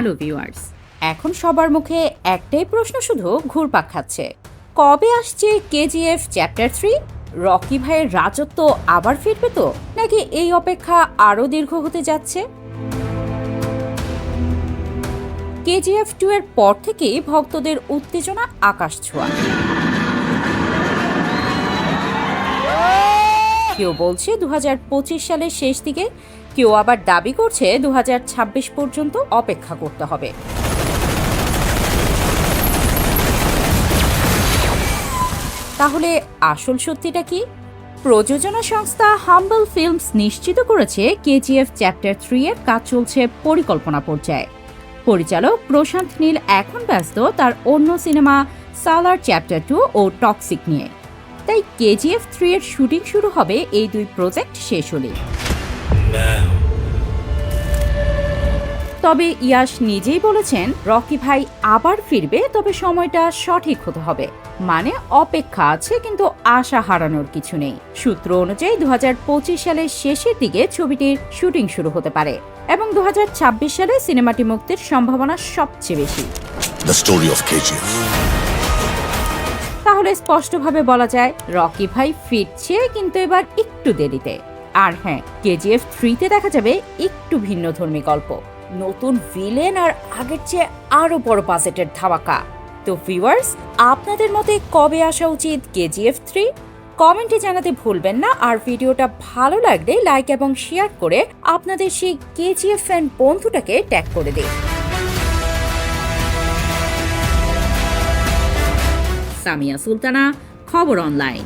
Hello viewers, এখন সবার মুখে একটাই প্রশ্ন শুধু ঘুরপাক খাচ্ছে। কবে আসছে কেজিএফ চ্যাপ্টার থ্রি? রকি ভাইয়ের রাজত্ব আবার ফিরবে তো, নাকি এই অপেক্ষা আরও দীর্ঘ হতে যাচ্ছে? কেজিএফ টু এর পর থেকেই ভক্তদের উত্তেজনা আকাশ ছোঁয়া। কেউ বলছে দু হাজার পঁচিশ সালের শেষ দিকে কেউ আবার দাবি করছে দু হাজার ছাব্বিশ পর্যন্ত অপেক্ষা করতে হবে। তাহলে আসল সত্যিটা কি? প্রযোজনা সংস্থা হাম্বল ফিল্মস নিশ্চিত করেছে কেজিএফ চ্যাপ্টার থ্রি এর কাজ চলছে পরিকল্পনা পর্যায়ে। পরিচালক প্রশান্ত নীল এখন ব্যস্ত তার অন্য সিনেমা সালার চ্যাপ্টার টু ও টক্সিক নিয়ে। তাই কেজিএফ থ্রি এর শুটিং শুরু হবে এই দুই প্রজেক্ট শেষ হলে তবে ইয়াশ নিজেই বলেছেন, রকি ভাই আবার ফিরবে, তবে সময়টা সঠিক হতে হবে। মানে অপেক্ষা আছে, কিন্তু আশা হারানোর কিছু নেই। সূত্র অনুযায়ী দু হাজার পঁচিশ সালের শেষের দিকে ছবিটির শুটিং শুরু হতে পারে এবং দু হাজার ছাব্বিশ সালে সিনেমাটি মুক্তির সম্ভাবনা সবচেয়ে বেশি. তাহলে স্পষ্টভাবে বলা যায়, রকি ভাই ফিরছে কিন্তু এবার একটু দেরিতে। আর হ্যাঁ কেজিএফ থ্রিতে দেখা যাবে একটু ভিন্ন ধর্মী গল্প। নতুন ভিলেন আর আগের চেয়ে আরও বড় বাজেটের ধামাকা। তো ভিউয়ার্স, আপনাদের মতে কবে আসা উচিত কেজিএফ থ্রি? কমেন্টে জানাতে ভুলবেন না, আর ভিডিওটা ভালো লাগলে লাইক এবং শেয়ার করে আপনাদের সেই কেজিএফ ফ্যান বন্ধুটাকে ট্যাগ করে দিন। সামিয়া সুলতানা খবর অনলাইন।